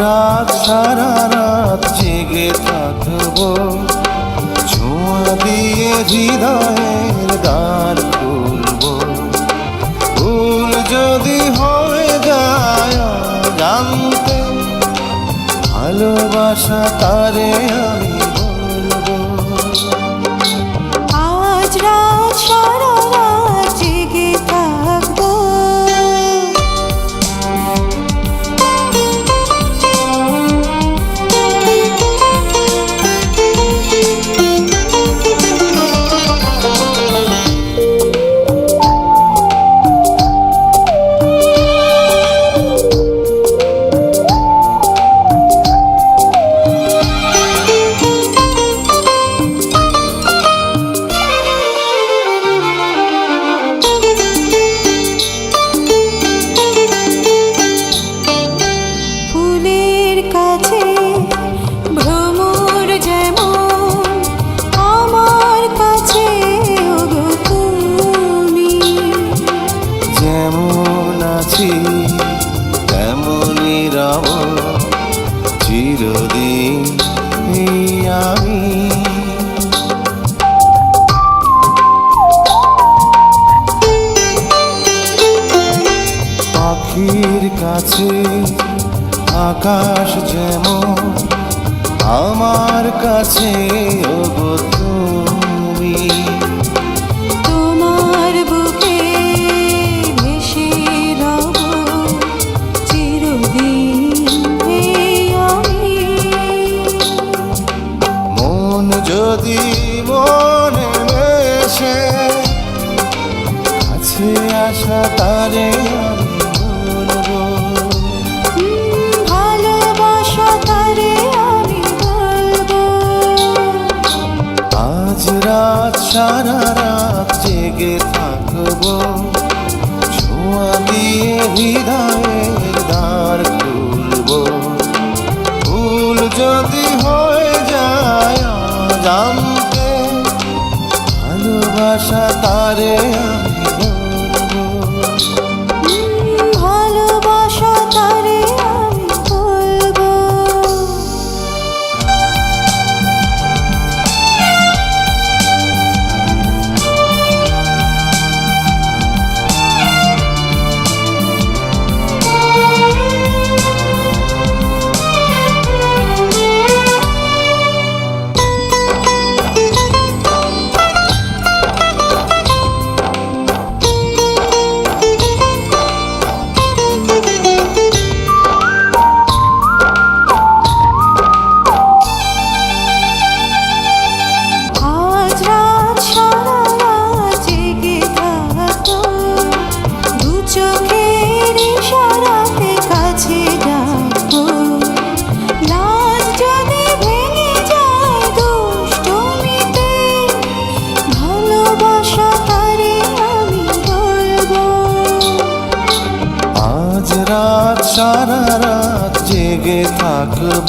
রাত সারা রাত জেগে থাকব। ছোঁয়া দিয়ে হৃদয়ের গান করব ভুল যদি হয়ে যায় জানতে, ভালোবাসা তারে আমি কাছে আমার কাছে যেমন আছি তেমনই রব চিরদিন পাখির কাছে আকাশ যেমন আমার কাছে তুমি। তোমার বুকে ভেসে রব মন যদি মনে মেশে কাছে আসা তারে আমি সারা রাত জেগে থাকব। ছোঁয়া দিয়ে হৃদয়ের দ্বার খুলব। ভুল যদি হয়ে যায় জানতে ভালোবাসা তারে আমি সারা রাত জেগে থাকব।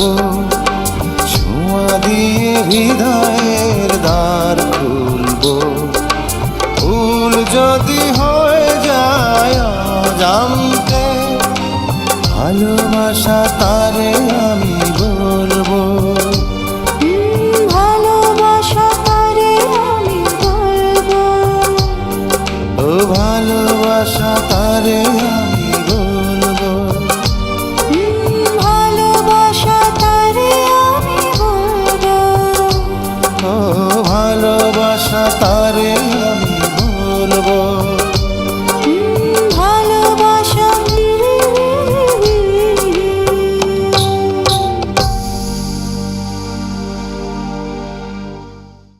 ছোঁয়া দিয়ে হৃদয়ের দ্বার খুলবো। ভুল যদি হয়ে যায় জানতে ভালোবাসা তারে আমি বলব। ভালোবাসা তারে আমি বলব। ভালোবাসা তারে